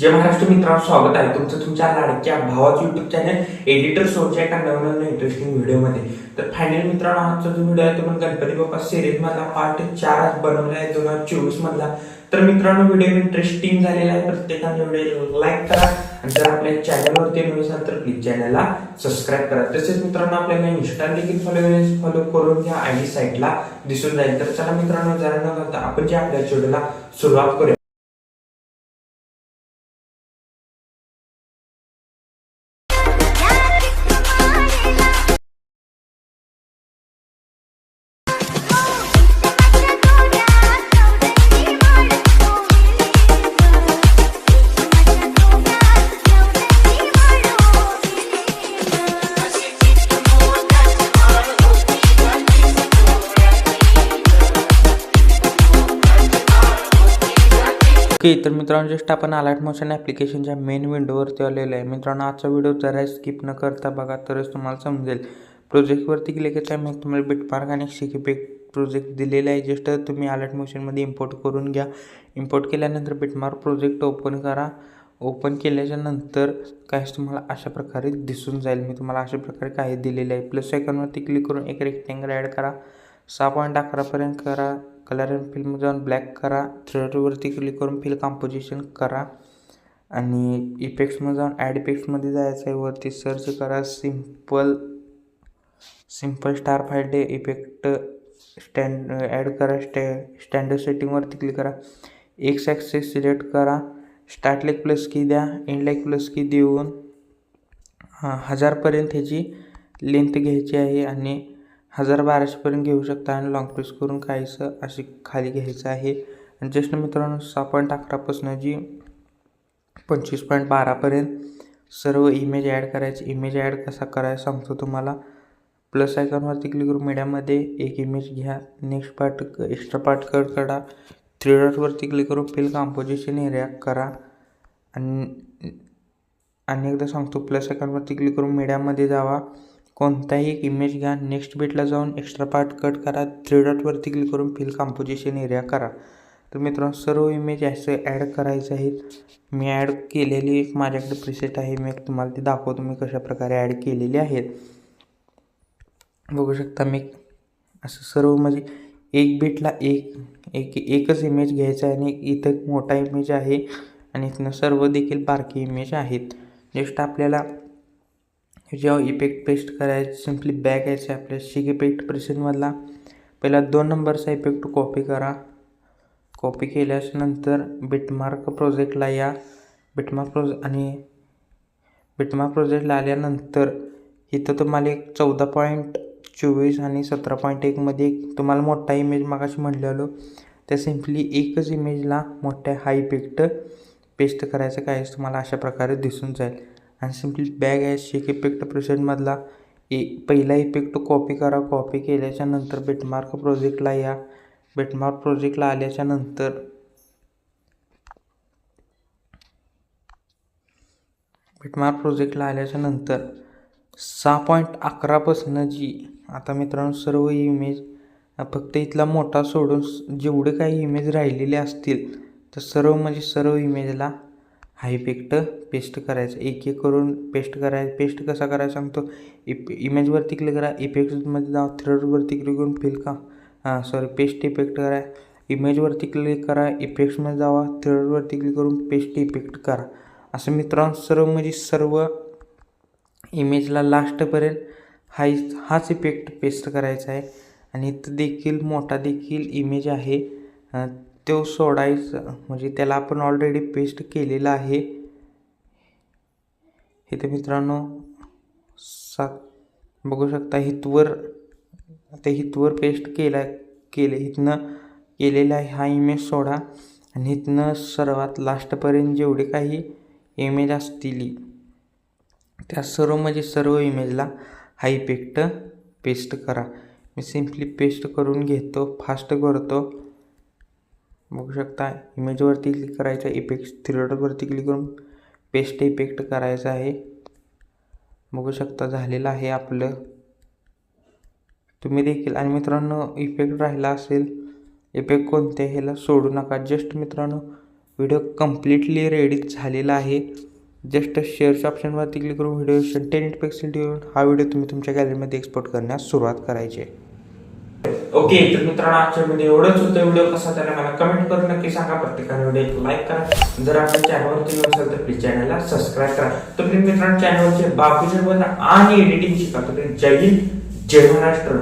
जय महाराष्ट्र मित्रांनो स्वागत आहे तुमचं तुमच्या लाडक्या भावाचं युट्यूब चॅनल एडिटर सोडच्या एका नवनवीन इंटरेस्टिंग व्हिडिओमध्ये तर फायनल मित्रांनो आजचा जो व्हिडिओ आहे तो पण गणपती बाप्पा सिरीज मधला पार्ट चार आज बनवला आहे दोन हजार चोवीस मधला. तर मित्रांनो व्हिडिओ इंटरेस्टिंग झालेला आहे. प्रत्येकाने व्हिडिओ लाईक करा. आणि जर आपल्या चॅनलवरती नवीन असाल तर प्लीज चॅनलला सबस्क्राईब करा. तसेच मित्रांनो आपल्याला इन्स्टा देखील फॉलो फॉलो करून घ्या. आय डी साईटला दिसून जाईल. तर चला मित्रांनो जरा न करता आपण जे आपल्या व्हिडिओला सुरुवात करूया. ओके तर मित्रांनो जस्ट आपण अलर्ट मोशन ॲप्लिकेशनच्या मेन विंडोवरती आलेलो आहे. मित्रांनो आजचा व्हिडिओ जरा स्किप न करता बघा तरच तुम्हाला समजेल. प्रोजेक्टवरती क्लिक केलं मग तुम्हाला बिटमार्क आणि शिकीपेक प्रोजेक्ट दिलेला आहे. जस्ट तुम्ही अलर्ट मोशनमध्ये इम्पोर्ट करून घ्या. इम्पोर्ट केल्यानंतर बिटमार्क प्रोजेक्ट ओपन करा. ओपन केल्याच्यानंतर काहीच तुम्हाला अशा प्रकारे दिसून जाईल. मी तुम्हाला अशा प्रकारे काही दिलेलं आहे. प्लस सेकंडवरती क्लिक करून एक रेक्टेंगल ॲड करा. सहा पॉईंट अकरापर्यंत करा. कलर अँड फिल्म जाऊन ब्लॅक करा. थ्रेडवरती क्लिक करून फिल कॉम्पोजिशन करा. आणि इफेक्ट्समध्ये जाऊन ॲड इफेक्ट्समध्ये जायचं आहे. वरती सर्च करा. सिंपल सिंपल स्टार फाय डे इफेक्ट स्टँड ॲड करा. स्टॅ स्टँडर्ड सेटिंगवरती क्लिक करा. एक्स ॲक्सेस सिलेक्ट करा. स्टार्ट लेक प्लस की द्या. एंड लेक प्लस की देऊन हजारपर्यंत ह्याची लेंथ घ्यायची आहे. आणि हजार बाराशेपर्यंत घेऊ शकता आणि लॉंग प्रेस करून काहीसं अशी खाली घ्यायचं आहे आणि जस्ट मित्रांनो सहा पॉईंट अकरापासून जी पंचवीस पॉईंट बारापर्यंत सर्व इमेज ॲड करायची इमेज ॲड कसा करायचा सांगतो तुम्हाला प्लस आयकॉनवरती क्लिक करून मीडियामध्ये एक इमेज घ्या next part extra part cut करा थ्री डॉटवरती क्लिक करून फिल कॉम्पोजिशन एरिया करा आणि आणि एकदा सांगतो प्लस आयकॉनवरती क्लिक करून मीडियामध्ये जावा कोणताही एक इमेज घ्या नेक्स्ट बीटला जाऊन एक्स्ट्रा पार्ट कट करा. थ्री डॉटवरती क्लिक करून फिल कॉम्पोजिशन एरिया करा. तर मित्रांनो सर्व इमेज असे ॲड करायचे आहेत. मी ॲड केलेली एक माझ्याकडे प्रिसेट आहे. मी तुम्हाला ते दाखवतो मी कशाप्रकारे ॲड केलेली आहेत. बघू शकता मी असं सर्व म्हणजे एक बीटला एक एक एकच इमेज घ्यायचा आहे आणि इथं एक मोठा इमेज आहे. आणि इथनं सर्व देखील बारकी इमेज आहेत. जस्ट आपल्याला ह्याच्यावर इफेक्ट पेस्ट करायचं सिम्पली बॅक यायचं आहे आपल्या शिक इफेक्ट प्रेसेंटमधला पहिला दोन नंबरचा इफेक्ट कॉपी करा. कॉपी केल्यानंतर बिटमार्क प्रोजेक्टला या. बिटमार्क प्रोजे आणि बिटमार्क प्रोजेक्टला आल्यानंतर इथं तुम्हाला एक चौदा पॉईंट चोवीस आणि सतरा पॉईंट एकमध्ये एक तुम्हाला मोठा इमेज मागाशी म्हणलेलो त्या सिम्पली एकच इमेजला मोठ्या हा इफेक्ट पेस्ट करायचं काय तुम्हाला अशा प्रकारे दिसून जाईल. आणि सिम्पली बॅग आहे शेक इफेक्ट प्रेसेंटमधला ए पहिला इफेक्ट कॉपी करा कॉपी केल्याच्यानंतर बेटमार्क प्रोजेक्टला या. बेटमार्क प्रोजेक्टला आल्याच्यानंतर बिटमार्क प्रोजेक्टला आल्याच्यानंतर सहा पॉईंट अकरापासून जी आता मित्रांनो सर्व इमेज फक्त इथला मोठा सोडून जेवढे काही इमेज राहिलेले असतील तर सर्व म्हणजे सर्व इमेजला हा इफेक्ट पेस्ट करायचा. एक एक करून पेस्ट करायचं पेस्ट कसा करायचा सांगतो? इप इमेजवरती क्लिक करा. इफेक्ट्समध्ये जा थ्रेडवरती क्लिक करून फिल का हां सॉरी पेस्ट इफेक्ट करा. इमेजवरती क्लिक करा. इफेक्ट्समध्ये जावा. थ्रेडवरती क्लिक करून पेस्ट इफेक्ट करा. असं मित्रांनो सर्व म्हणजे सर्व इमेजला लास्टपर्यंत हा हाच इफेक्ट पेस्ट करायचा आहे. आणि इथं देखील मोठा देखील इमेज आहे. तो सोडायचं. म्हणजे त्याला आपण ऑलरेडी पेस्ट केलेला आहे. इथे मित्रांनो सा बघू शकता हितवर ते हितवर पेस्ट केला केले. इथनं केलेला आहे हा इमेज सोडा. आणि इथनं सर्वात लास्टपर्यंत जेवढे काही इमेज असतील त्या सर्व म्हणजे सर्व इमेजला हा इफेक्ट पेस्ट करा. मी सिम्पली पेस्ट करून घेतो फास्ट करतो. बघू शकता. इमेजवरती क्लिक करायचं इफेक्ट थ्रीडवरती क्लिक करून पेस्ट इफेक्ट करायचा आहे. बघू शकता झालेलं आहे आपलं. तुम्ही देखील आणि मित्रांनो इफेक्ट राहिला असेल इफेक्ट कोणत्या ह्याला सोडू नका. जस्ट मित्रांनो व्हिडिओ कम्प्लिटली रेडी झालेला आहे. जस्ट शेअरच्या ऑप्शनवरती क्लिक करून व्हिडिओ टेन एट पिक्सेल ठेवून हा व्हिडिओ तुम्ही तुमच्या गॅलरीमध्ये एक्सपोर्ट करण्यास सुरुवात करायची आहे. ओके तर मित्रांनो आजच्या व्हिडिओ एवढंच होतं. व्हिडिओ कसा झाला मला कमेंट करून नक्की सांगा. प्रत्येकाने व्हिडिओ लाईक करा. जर आपल्या चॅनलवरती असाल तर प्लीज चॅनलला सबस्क्राईब करा. तर मित्रांनो चॅनलवरचे बाकीचे बघा आणि एडिटिंग शिका. तर जय हिंद जय महाराष्ट्र.